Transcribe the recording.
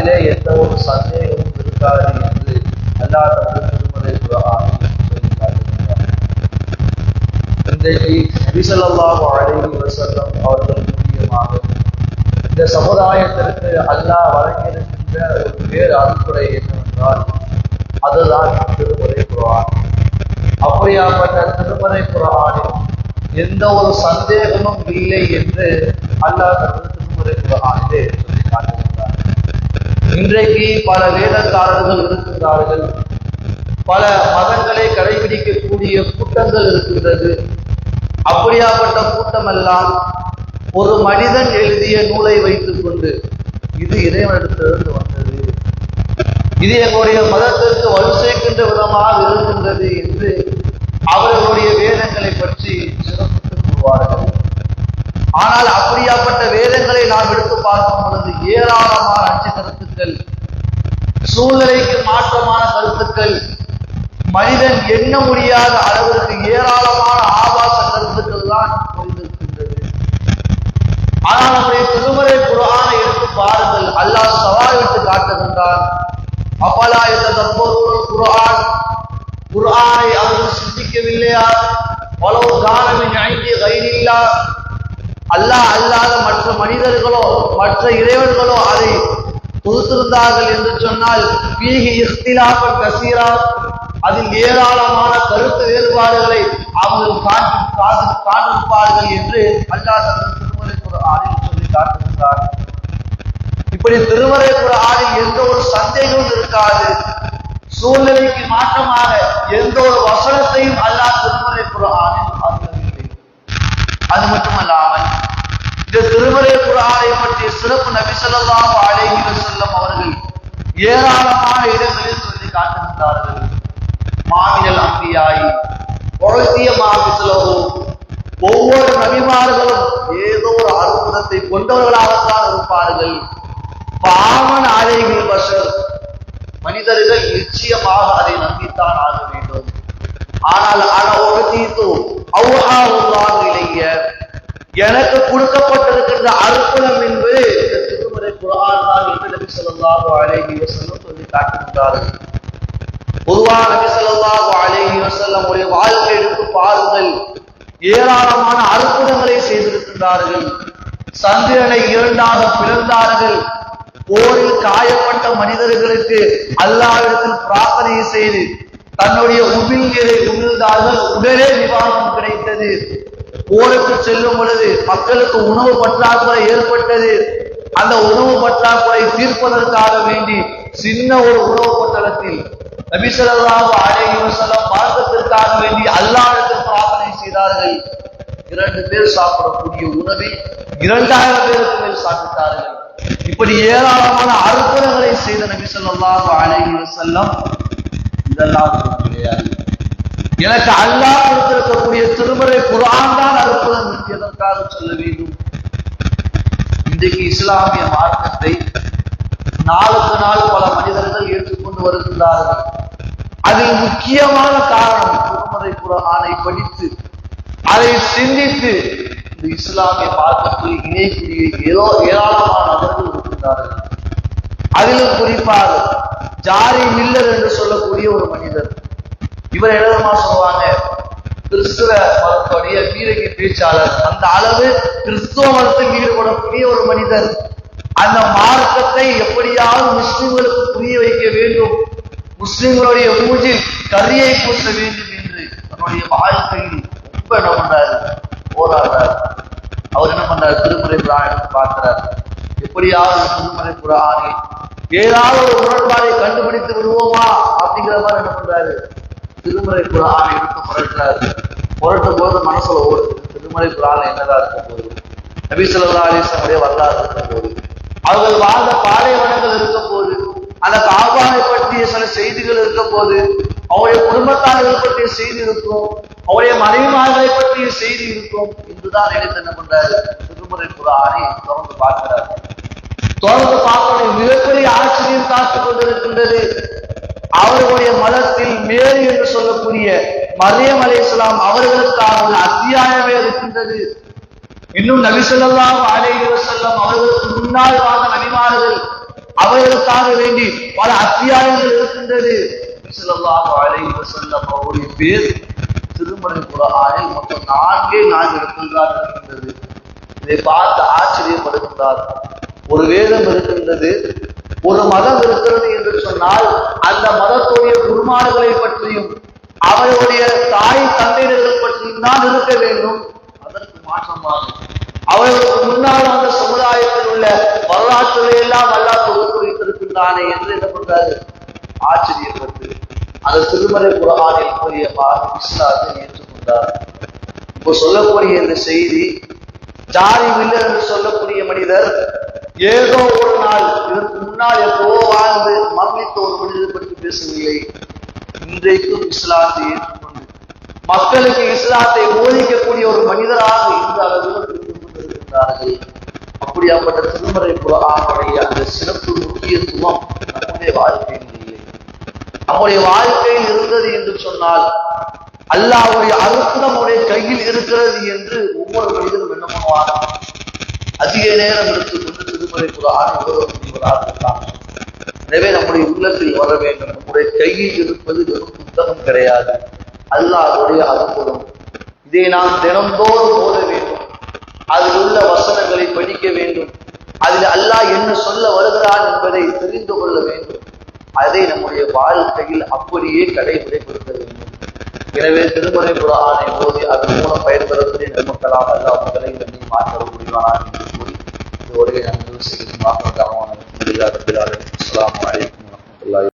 அதிலே எந்த ஒரு சந்தேகமும் இருக்காது என்று அல்லாஹ் தனது திருமலை குரானில் இன்றைக்கு நபிசல்லாஹு அலைஹி வஸல்லம் அவர்கள் முக்கியமாக இந்த சமுதாயத்திற்கு அல்லாஹ் வழங்கியிருக்கின்ற ஒரு வேறு அறுப்புரை என்னவென்றால் அதுதான் திருமலை குரான் அப்படியாப்பட்ட திருமலை குரானில் எந்த ஒரு சந்தேகமும் இல்லை என்று அல்லாஹ் தனது திருமலை குரானிலே சொல்லி காட்டுகின்றார் இன்றைக்கு பல வேதக்காரர்கள் இருக்கின்றார்கள். பல மதங்களை கடைபிடிக்கக்கூடிய கூட்டங்கள் இருக்கின்றது. அப்படியாப்பட்ட கூட்டமெல்லாம் ஒரு மனிதன் எழுதிய நூலை வைத்துக் கொண்டு இது இறைவனிடத்திலிருந்து வந்தது. இது எங்களுடைய மதத்திற்கு வலு சேர்க்கின்ற விதமாக இருக்கின்றது என்று அவர்களுடைய வேதங்களை பற்றி சிறப்பித்துக் கொள்வார்கள் ஆனால் அப்படியாப்பட்ட வேதங்களை நாம் எடுத்து பார்க்கும் பொழுது ஏராளமான அச்சு கருத்துக்கள். சூழ்நிலைக்கு மாற்றமான கருத்துக்கள். மனிதன் எண்ண முடியாத அளவிற்கு ஏராளமான ஆபாச கருத்துக்கள் தான் புரிந்திருக்கின்றது. ஆனால் நம்முடைய திருமறை குரானை எடுத்து பாருங்கள். அல்லாஹ் சவால் விட்டு காட்டுகின்றான். அப்பலா என்ற தற்போது குரான் குரானை அவர்கள் சிந்திக்கவில்லையா? பலவு கானமின் ஐந்து கைதில்லா அல்லாஹ் அல்லாத மற்ற மனிதர்களோ மற்ற இறைவர்களோ அதை கொடுத்திருந்தார்கள் என்று சொன்னால் கசீரா அதில் ஏராளமான கருத்து வேறுபாடுகளை அவர்கள் காட்டு காட்டிருப்பார்கள் என்று அல்லாஹ் திருமலை ஆறில் சொல்லி காட்டுகின்றார் இப்படி திருமலை ஆறில் எந்த ஒரு சந்தேகமும் இருக்காது. சூழ்நிலைக்கு மாற்றமாக எந்த ஒரு வசனத்தையும் அல்லாஹ் திருமலை குரானில் அது மட்டுமல்ல திருமலை குரானை பற்றிய சிறப்பு நபிசல்லாஹு அழகிய செல்லும் அவர்கள் ஏராளமான இடங்களில் சொல்லி காட்டுகின்றார்கள். மாமியல் அம்பியாயி பொழுத்திய மாமிசலோ ஒவ்வொரு நபிமார்களும் ஏதோ ஒரு அற்புதத்தை கொண்டவர்களாகத்தான் இருப்பார்கள். பாவன் ஆலைகள் பஷர் மனிதர்கள் நிச்சயமாக அதை நம்பித்தான் ஆக வேண்டும். ஆனால் அன ஒழுத்தீத்து அவ்வா எனக்கு கொடுக்கப்பட்டிருக்கிற அற்புதம் என்பது இந்த திருமறை குரான் தான் என்று நபி சொல்லி பொதுவாக நபி ஸல்லல்லாஹு அலைஹி வசல்லம் உடைய வாழ்க்கை எடுத்து பாருங்கள். ஏராளமான அற்புதங்களை செய்திருக்கின்றார்கள். சந்திரனை இரண்டாக பிறந்தார்கள் போரில் காயப்பட்ட மனிதர்களுக்கு அல்லாவிடத்தில் பிரார்த்தனை செய்து தன்னுடைய உமிழ்நீரை உமிழ்ந்தார்கள். உடனே நிவாரணம் கிடைத்தது. போருக்கு செல்லும் பொழுது மக்களுக்கு உணவு பற்றாக்குறை ஏற்பட்டது. அந்த உணவு பற்றாக்குறை தீர்ப்பதற்காக வேண்டி சின்ன ஒரு உணவு பட்டணத்தில் நபிசல்லாஹு அலைஹி வஸல்லம் மார்க்கத்திற்காக வேண்டி அல்லாடத்தில் பிரார்த்தனை செய்தார்கள். இரண்டு பேர் சாப்பிடக்கூடிய உணவை இரண்டாயிரம் பேருக்கு மேல் சாப்பிட்டார்கள். இப்படி ஏராளமான அற்புதங்களை செய்த நபி ஸல்லல்லாஹு அலைஹி இதெல்லாம் கிடையாது எனக்கு அல்லாஹ் கொடுத்திருக்கக்கூடிய திருமறை குரான் தான் அற்புதம் எதற்காக சொல்ல வேண்டும்? இன்றைக்கு இஸ்லாமிய மார்க்கத்தை நாளுக்கு நாள் பல மனிதர்கள் ஏற்றுக்கொண்டு வருகின்றார்கள். அதில் முக்கியமான காரணம் திருமறை குரானை படித்து அதை சிந்தித்து இந்த இஸ்லாமிய மார்க்கத்தில் இணைக்கூடிய ஏதோ ஏராளமான நபர்கள் இருக்கின்றார்கள். அதிலும் குறிப்பாக ஜாரி மில்லர் என்று சொல்லக்கூடிய ஒரு மனிதர் இவர் எழுதமா சொல்லுவாங்க. கிறிஸ்துவ மதத்துடைய வீரகி பேச்சாளர் அந்த அளவு கிறிஸ்துவ மதத்தில் ஈடுபடக்கூடிய ஒரு மனிதர். அந்த மார்க்கத்தை எப்படியாவது முஸ்லிம்களுக்கு புரிய வைக்க வேண்டும். முஸ்லிம்களுடைய மூஞ்சில் கரியை பூச வேண்டும் என்று தன்னுடைய வாழ்க்கையில் ரொம்ப என்ன பண்றாரு? போராடுறாரு. அவர் என்ன பண்றாரு? திருமலை புராணத்தை பார்க்கிறார். எப்படியாவது திருமலை புராணி ஏதாவது ஒரு உடன்பாடை கண்டுபிடித்து விடுவோமா அப்படிங்கிற மாதிரி என்ன பண்றாரு? திருமலை குரானை எடுத்து புரட்டுறாரு புரட்டும் போது மனசுல ஓடுது திருமலை குரான் என்னதா இருக்க போகுது நபிசல்லா அலிசனுடைய வரலாறு இருக்க போகுது. அவர்கள் வாழ்ந்த பாலைவனங்கள் இருக்க போது அந்த காபாவை பற்றிய சில செய்திகள் இருக்க போது அவருடைய குடும்பத்தார்கள் பற்றிய செய்தி இருக்கும். அவருடைய மனைவிமார்களை பற்றிய செய்தி இருக்கும். என்றுதான் நினைத்து என்ன பண்றாரு? திருமுறை குரானை தொடர்ந்து பார்க்கிறார். தொடர்ந்து பார்க்கக்கூடிய மிகப்பெரிய ஆச்சரியம் காத்துக் கொண்டிருக்கின்றது. அவர்களுடைய மதத்தில் மேரி என்று சொல்லக்கூடிய மரியம் அலை இஸ்லாம் அவர்களுக்காக ஒரு அத்தியாயமே இருக்கின்றது. இன்னும் நபிசல்லாம் அலைஹி செல்லம் அவர்களுக்கு முன்னால் வாழ்ந்த நபிமார்கள் அவர்களுக்காக வேண்டி பல அத்தியாயங்கள் இருக்கின்றது. நபிசல்லாஹு அலைஹி வஸல்லம் அவருடைய பேர் திருமறை குரானில் மொத்தம் நான்கே நான்கு இடத்தில் இருக்கின்றது. இதை பார்த்து ஆச்சரியப்படுகின்றார். ஒரு வேதம் இருக்கின்றது. ஒரு மதம் இருக்கிறது என்று சொன்னால் அந்த மதத்துடைய குருமார்களை பற்றியும் அவருடைய தாய் தந்தையர்கள் பற்றியும் தான் இருக்க வேண்டும். அதற்கு மாற்றமாக அவர்களுக்கு முன்னால் அந்த சமுதாயத்தில் உள்ள வரலாற்றுகளை எல்லாம் அல்லா தொகுத்து வைத்திருக்கின்றானே என்று என்ன பண்றாரு? ஆச்சரியப்பட்டு அந்த திருமலை குரானில் மூலியமாக இஸ்லாத்தை ஏற்றுக்கொண்டார் இப்போ சொல்லக்கூடிய இந்த செய்தி ஜாரி மில்லர் என்று சொல்லக்கூடிய மனிதர் ஏதோ ஒரு நாள் இதற்கு முன்னால் எப்போ வாழ்ந்து மரணித்த ஒரு மனிதர் பற்றி பேசவில்லை. இன்றைக்கும் இஸ்லாத்தை ஏற்றுக்கொண்டு மக்களுக்கு இஸ்லாத்தை போதிக்கக்கூடிய ஒரு மனிதராக இந்த அளவில் இருந்து கொண்டிருக்கிறார்கள் அப்படியாப்பட்ட திருமறை புறாவுடைய அந்த சிறப்பு முக்கியத்துவம் நம்முடைய வாழ்க்கையில் இல்லை. நம்முடைய வாழ்க்கையில் இருந்தது என்று சொன்னால் அல்லாவுடைய அழுத்தம் நம்முடைய கையில் இருக்கிறது என்று ஒவ்வொரு மனிதனும் என்ன பண்ணுவாங்க அதிக நேரம் எடுத்துக்கொண்டு திருமலை குரான் உதவுவதாக எனவே நம்முடைய உள்ளத்தில் வர வேண்டும். நம்முடைய கையில் இருப்பது வெறும் புத்தகம் கிடையாது. அல்லாஹுடைய அற்புதம் இதை நாம் தினந்தோறும் ஓத வேண்டும். அதில் உள்ள வசனங்களை படிக்க வேண்டும். அதில் அல்லாஹ் என்ன சொல்ல வருகிறான் என்பதை தெரிந்து கொள்ள வேண்டும். அதை நம்முடைய வாழ்க்கையில் அப்படியே கடைபிடிப்படுத்த வேண்டும். எனவே திருமறை குரானை போது அதன் மூலம் பயன்பெறக்கூடிய நன்மக்களாக அல்லாஹ் உங்களை மாற்ற முடிவானார் today I'm